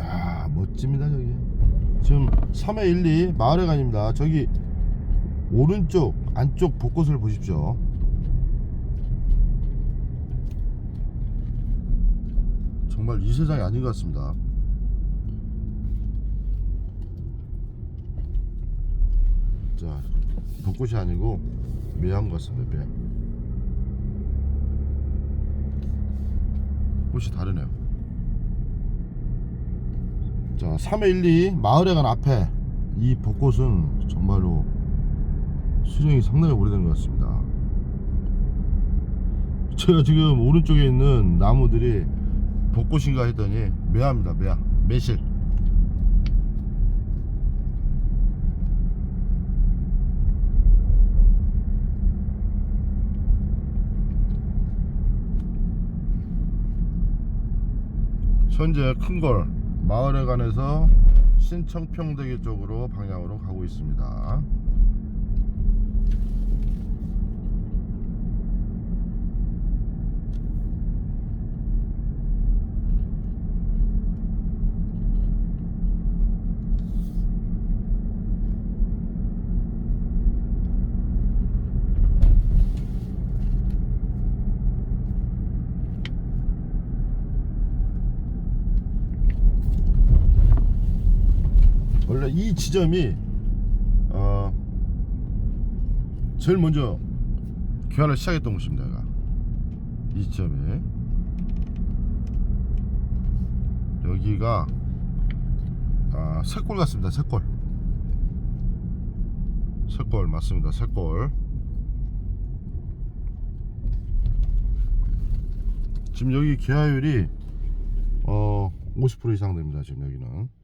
야 멋집니다 저기. 지금 3회 1, 2 마을회관입니다. 저기 오른쪽 안쪽 곳곳을 보십시오. 정말 이 세상이 아닌 것 같습니다. 자 벚꽃이 아니고 매한 것 같습니다 매 꽃이 다르네요 자 3회 1, 2 마을회관 앞에 이 벚꽃은 정말로 수령이 상당히 오래된 것 같습니다. 제가 지금 오른쪽에 있는 나무들이 벚꽃인가 했더니 매화입니다 매화. 매실. 현재 큰걸 마을회관에서 신청평대교 쪽으로 방향으로 가고 있습니다. 원래 이 지점이 어 제일 먼저 교환을 시작했던 곳입니다. 여기가. 이 지점이 여기가 아, 새골 같습니다. 새골 새골 맞습니다. 새골 지금 여기 기하율이 어 50% 이상 됩니다. 지금 여기는